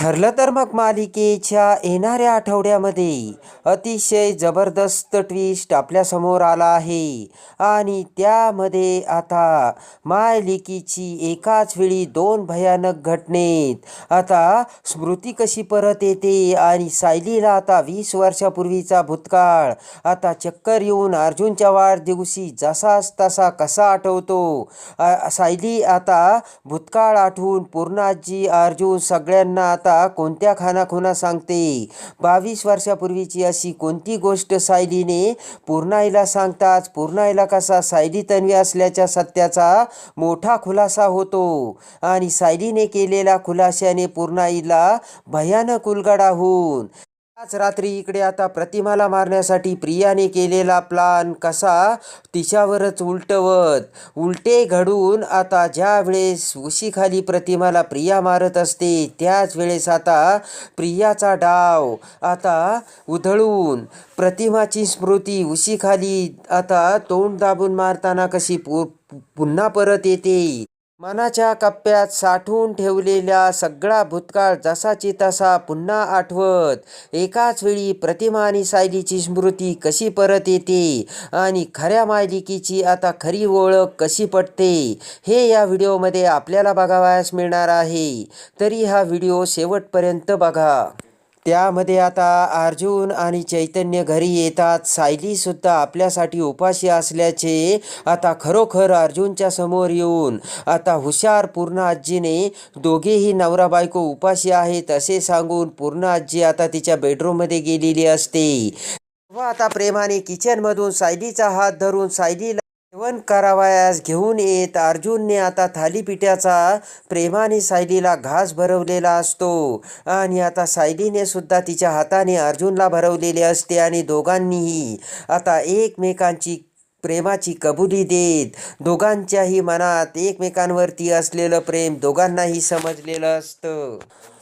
ठरलं तर मग मालिकेच्या येणाऱ्या आठवड्यामध्ये अतिशय जबरदस्त ट्विस्ट आपल्यासमोर आला आहे. आणि त्यामध्ये आता मालिकेची एकाच वेळी दोन भयानक घटनेत आता स्मृती कशी परत येते आणि सायलीला आता वीस वर्षापूर्वीचा भूतकाळ आता चक्कर येऊन अर्जुनच्या वाढदिवशी जसाच तसा कसा आठवतो? सायली आता भूतकाळ आठवून पूर्णाजी अर्जुन सगळ्यांना आता आता कोणत्या खानाखुना सांगते? बावीस वर्षापूर्वीची अशी कोणती गोष्ट सायलीने पूर्णाईला सांगताच? पूर्णाईला कसा सायली तन्वी असल्याच्या सत्याचा मोठा खुलासा होतो. आणि सायलीने केलेल्या खुलाशाने पूर्णाईला भयानक उलगडा होऊन आज रात्री इकडे आता प्रतिमाला मारण्यासाठी प्रियाने केलेला प्लान कसा? तिच्यावरच उलटवत. उलटे घडून आता ज्या वेळेस उशीखाली प्रतिमाला प्रिया मारत असते त्याच वेळेस आता प्रियाचा डाव आता उधळून प्रतिमाची स्मृती उशीखाली आता तोंड दाबून मारताना कशी पु पुन्हा परत येते? मनाच्या कप्प्यात साठवून ठेवलेल्या सगळा भूतकाळ जसाची तसा पुन्हा आठवत. एकाच वेळी प्रतिमा आणि सायलीची स्मृती कशी परत येते आणि खऱ्या मायलिकीची आता खरी ओळख कशी पटते हे या व्हिडिओमध्ये आपल्याला बघावयास मिळणार आहे. तरी हा व्हिडिओ शेवटपर्यंत बघा. त्यामध्ये आता अर्जुन आणि चैतन्य घरी येतात. सायलीसुद्धा आपल्यासाठी उपाशी असल्याचे आता खरोखर अर्जुनच्या समोर येऊन आता हुशार पूर्ण आजीने दोघेही नवरा बायको उपाशी आहेत असे सांगून पूर्ण आजी आता तिच्या बेडरूममध्ये गेलेली असते. व आता प्रेमाने किचनमधून सायलीचा हात धरून सायलीला जेवण करावयास घेऊन येत. अर्जुनने आता थालीपीठाचा प्रेमाने सायलीला घास भरवलेला असतो. आणि आता सायलीने सुद्धा तिच्या हाताने अर्जुनला भरवलेले असते आणि दोघांनीही आता एकमेकांची प्रेमाची कबुली देत. दोघांच्याही मनात एकमेकांवरती असलेलं प्रेम दोघांनाही समजलेलं असतं.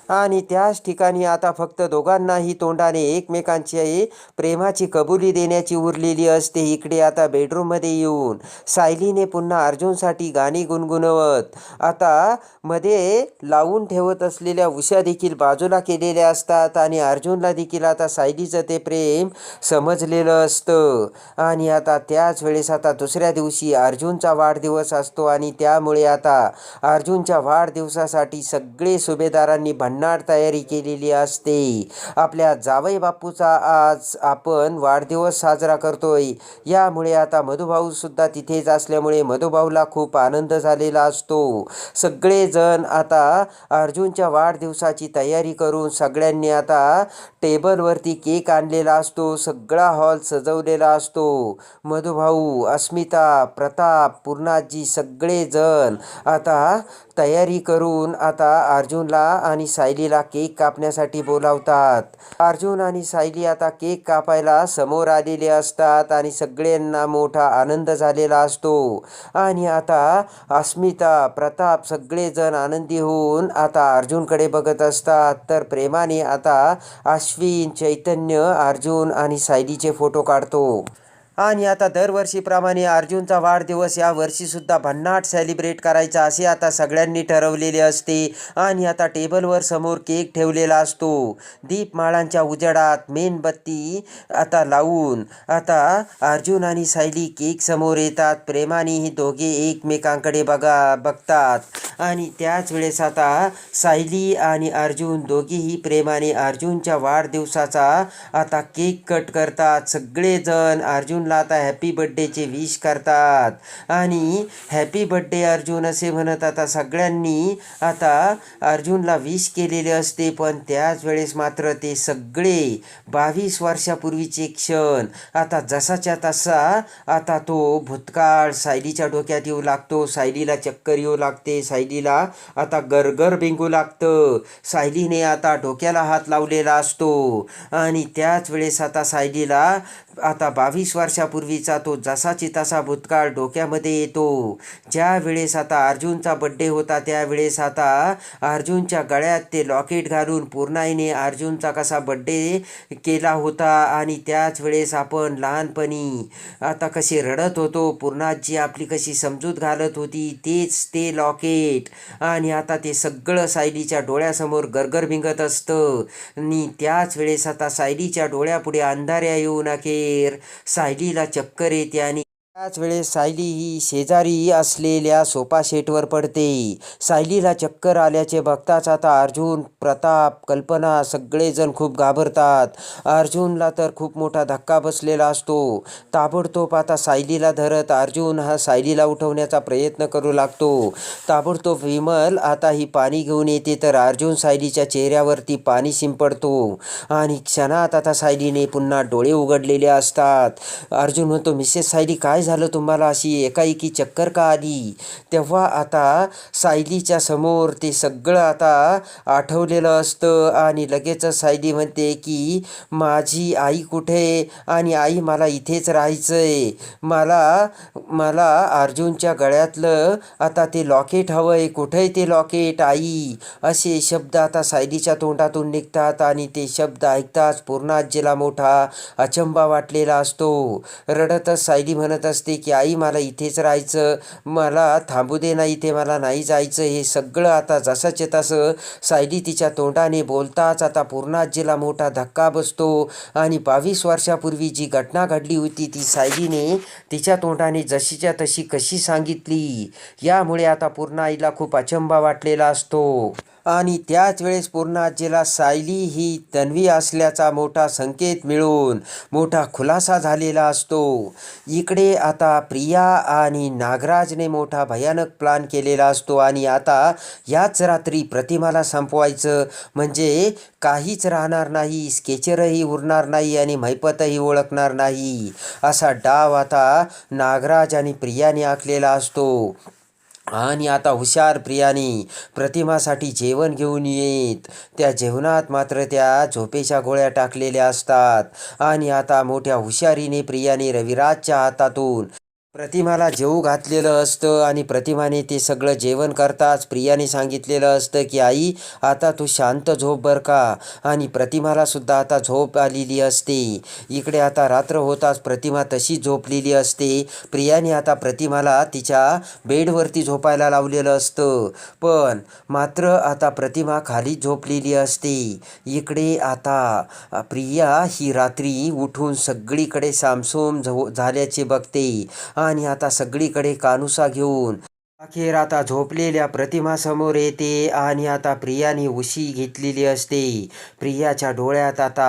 आणि त्याच ठिकाणी आता फक्त दोघांनाही तोंडाने एकमेकांची प्रेमाची कबुली देण्याची उरलेली असते. इकडे आता बेडरूममध्ये येऊन सायलीने पुन्हा अर्जुनसाठी गाणी गुणगुणवत आता मध्ये लावून ठेवत असलेल्या उषा देखील बाजूला केलेल्या असतात आणि अर्जुनला देखील आता सायलीचं ते प्रेम समजलेलं असतं. आणि आता त्याच वेळेस आता दुसऱ्या दिवशी अर्जुनचा वाढदिवस असतो आणि त्यामुळे आता अर्जुनच्या वाढदिवसासाठी सगळे सुभेदारांनी भांड भन्नाट तयारी केलेली असते. आपल्या जावई बापूचा आज आपण वाढदिवस साजरा करतोय. यामुळे आता मधुभाऊ सुद्धा तिथेच असल्यामुळे मधुभाऊला खूप आनंद झालेला असतो. सगळेजण आता अर्जुनच्या वाढदिवसाची तयारी करून सगळ्यांनी आता टेबलवरती केक आणलेला असतो. सगळा हॉल सजवलेला असतो. मधुभाऊ अस्मिता प्रताप पूर्णाजी सगळेजण आता तयारी करून आता अर्जुनला आणि सायलीला केक कापण्यासाठी बोलावतात. अर्जुन आणि सायली आता केक कापायला समोर आलेले असतात आणि सगळ्यांना मोठा आनंद झालेला असतो. आणि आता अस्मिता प्रताप सगळेजण आनंदी होऊन आता अर्जुनकडे बघत असतात. तर प्रेमाने आता अश्विन चैतन्य अर्जुन आणि सायलीचे फोटो काढतो. आणि आता दरवर्षीप्रमाणे अर्जुनचा वाढदिवस या वर्षीसुद्धा भन्नाट सेलिब्रेट करायचा असे आता सगळ्यांनी ठरवलेले असते. आणि आता टेबलवर समोर केक ठेवलेला असतो. दीपमाळांच्या उजेडात मेणबत्ती आता लावून आता अर्जुन आणि सायली केक समोर येतात. प्रेमाने ही दोघे एकमेकांकडे बघा बघतात. आणि त्याच वेळेस आता सायली आणि अर्जुन दोघेही प्रेमाने अर्जुनच्या वाढदिवसाचा आता केक कट करतात. सगळेजण अर्जुन अर्जुनला आता हॅपी बड्डेचे विश करतात. आणि हॅपी बड्डे अर्जुन असे म्हणत आता सगळ्यांनी आता अर्जुनला विश केलेले असते पण त्याच वेळेस मात्र ते सगळे बावीस वर्षापूर्वीचे क्षण. आता जसाच्या तसा आता तो भूतकाळ सायलीच्या डोक्यात येऊ लागतो सायलीला चक्कर येऊ लागते सायलीला आता गरगर बिंगू लागतं. सायलीने आता डोक्याला हात लावलेला असतो. आणि त्याच वेळेस आता सायलीला आता बावीस वर्षापूर्वीचा तो जसाची तसा भूतकाळ डोक्यामध्ये येतो. ज्या वेळेस आता अर्जुनचा बड्डे होता त्यावेळेस आता अर्जुनच्या गळ्यात ते लॉकेट घालून पूर्णाईने अर्जुनचा कसा बड्डे केला होता आणि त्याच वेळेस आपण लहानपणी आता कसे रडत होतो पूर्णाजी आपली कशी समजूत घालत होती तेच ते लॉकेट आणि आता ते सगळं सायलीच्या डोळ्यासमोर गरगर भिंगत असतं. आणि त्याच वेळेस आता सायलीच्या डोळ्यापुढे अंधाऱ्या येऊ नके. अखेर सायलीला चक्कर येते आणि त्याच वेळेस सायली ही शेजारी असलेल्या सोफा सेटवर पडते. सायलीला चक्कर आल्याचे बघताच आता अर्जुन प्रताप कल्पना सगळेजण खूप घाबरतात. अर्जुनला तर खूप मोठा धक्का बसलेला असतो. ताबडतोब आता सायलीला धरत अर्जुन हा सायलीला उठवण्याचा प्रयत्न करू लागतो. ताबडतोब विमल आता ही पाणी घेऊन येते तर अर्जुन सायलीच्या चेहऱ्यावरती पाणी शिंपडतो. आणि क्षणात आता सायलीने पुन्हा डोळे उघडलेले असतात. अर्जुन म्हणतो मिसेस सायली काय झालं तुम्हाला अशी एकाएकी चक्कर का आली? तेव्हा आता सायलीच्या समोर ते सगळं आता आठवलेलं असतं आणि लगेचच सायली म्हणते की माझी आई कुठे? आणि आई मला इथेच राहायचं आहे मला मला अर्जुनच्या गळ्यातलं आता ते लॉकेट हवं आहे कुठे आहे ते लॉकेट आई? असे शब्द आता सायलीच्या तोंडातून निघतात आणि ते शब्द ऐकताच पूर्णाजीला मोठा अचंबा वाटलेला असतो. रडतच सायली म्हणत असते की आई मला इथेच राहायचं मला थांबू दे ना इथे मला नाही जायचं. हे सगळं आता जसंचे तसं सायली तिच्या तोंडाने बोलताच आता पूर्णाजीला मोठा धक्का बसतो. आणि बावीस वर्षापूर्वी जी घटना घडली होती ती सायलीने तिच्या तोंडाने जशीच्या तशी कशी सांगितली? यामुळे आता पूर्ण आईला खूप अचंबा वाटलेला असतो. आणि त्याच वेळेस पूर्ण आजीला सायली ही तन्वी असल्याचा मोठा संकेत मिळून मोठा खुलासा झालेला असतो. इकडे आता प्रिया आणि नागराजने मोठा भयानक प्लान केलेला असतो आणि आता याच रात्री प्रतिमाला संपवायचं म्हणजे काहीच राहणार नाही स्केचरही उरणार नाही आणि मैपतही ओळखणार नाही. असा डाव आता नागराज आणि प्रियाने आखलेला असतो. आणि आता हुशार प्रियाने प्रतिमासाठी जेवण घेऊन येत. त्या जेवणात मात्र त्या झोपेच्या गोळ्या टाकलेल्या असतात. आणि आता मोठ्या हुशारीने प्रियाने रविराजच्या हातातून प्रतिमाला जेवू घातलेलं असतं आणि प्रतिमाने ते सगळं जेवण करताच प्रियाने सांगितलेलं असतं की आई आता तू शांत झोप बर का? आणि प्रतिमाला सुद्धा आता झोप आलेली असते. इकडे आता रात्र होताच प्रतिमा तशी झोपलेली असते. प्रियाने आता प्रतिमाला तिच्या बेडवरती झोपायला लावलेलं असतं. पण मात्र आता प्रतिमा खाली झोपलेली असते. इकडे आता प्रिया ही रात्री उठून सगळीकडे सामसोम झो झाल्याचे बघते. आणि आता सगळीकडे कानुसा घेऊन अखेर आता झोपलेल्या प्रतिमासमोर येते आणि आता प्रियाने उशी घेतलेली असते. प्रियाच्या डोळ्यात आता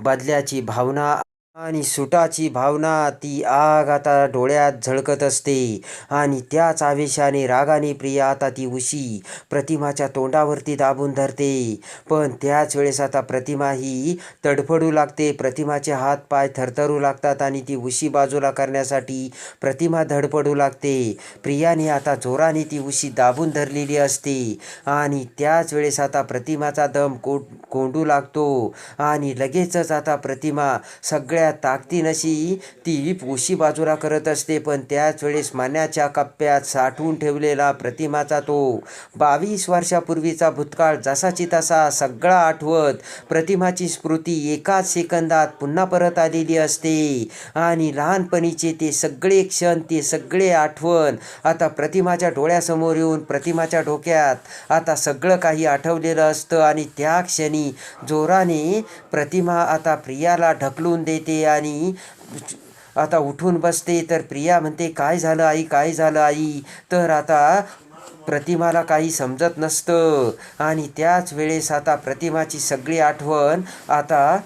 बदल्याची भावना आणि सुटाची भावना ती आग आता डोळ्यात झळकत असते. आणि त्याच आवेशाने रागाने प्रिया आता ती उशी प्रतिमाच्या तोंडावरती दाबून धरते. पण त्याच वेळेस आता प्रतिमा ही तडफडू लागते. प्रतिमाचे हात पाय थरथरू लागतात आणि ती उशी बाजूला करण्यासाठी प्रतिमा धडपडू लागते. प्रियाने आता जोराने ती उशी दाबून धरलेली असते. आणि त्याच वेळेस आता प्रतिमाचा दम को कोंडू लागतो. आणि लगेचच आता प्रतिमा सगळ्या ताकदीनशी ती पोशी बाजूला करत असते पण त्याच वेळेस मान्याच्या कप्प्यात साठवून ठेवलेला प्रतिमाचा तो बावीस वर्षापूर्वीचा भूतकाळ जसाची तसा सगळा आठवत प्रतिमाची स्मृती एकाच सेकंदात पुन्हा परत आलेली असते. आणि लहानपणीचे ते सगळे क्षण ते सगळे आठवण आता प्रतिमाच्या डोळ्यासमोर येऊन प्रतिमाच्या डोक्यात आता सगळं काही आठवलेलं असतं. आणि त्या क्षणी जोराने प्रतिमा आता प्रियाला ढकलून देते. आणि आता उठून बसते तर प्रिया म्हणते काय झालं आई? काय झालं आई? तर आता प्रतिमाला काही समजत नसतं. आणि त्याच वेळेस आता प्रतिमाची सगळी आठवण आता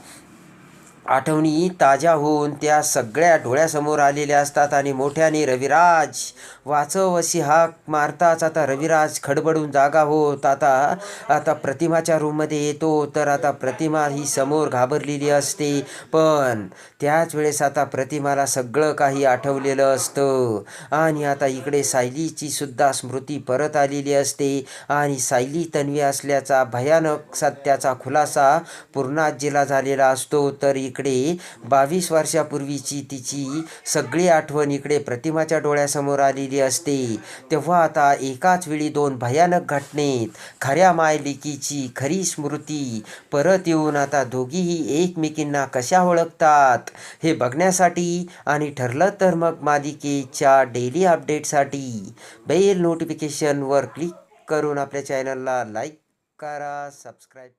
आठवणी ताज्या होऊन त्या सगळ्या डोळ्यासमोर आलेल्या असतात आणि मोठ्याने रविराज वाचव अशी हाक मारताच आता रविराज खडबडून जागा होत. आता आता प्रतिमाच्या रूममध्ये येतो तर आता प्रतिमा ही समोर घाबरलेली असते. पण त्याच वेळेस आता प्रतिमाला सगळं काही आठवलेलं असतं. आणि आता इकडे सायलीची सुद्धा स्मृती परत आलेली असते. आणि सायली तन्वी असल्याचा भयानक सत्याचा खुलासा पूर्णाजीला झालेला असतो. तर इकडे इकडे बावीस वर्षापूर्वीची तिची सगळी आठवण इकडे प्रतिमाच्या डोळ्यासमोर आलेली असते. तेव्हा आता एकाच वेळी दोन भयानक घटनेत खऱ्या मायलिकीची खरी स्मृती परत येऊन आता दोघीही एकमेकींना कशा ओळखतात हे बघण्यासाठी आणि ठरलं तर मग मालिकेच्या डेली अपडेटसाठी बेल नोटिफिकेशनवर क्लिक करून आपल्या चॅनलला लाईक करा सबस्क्राईब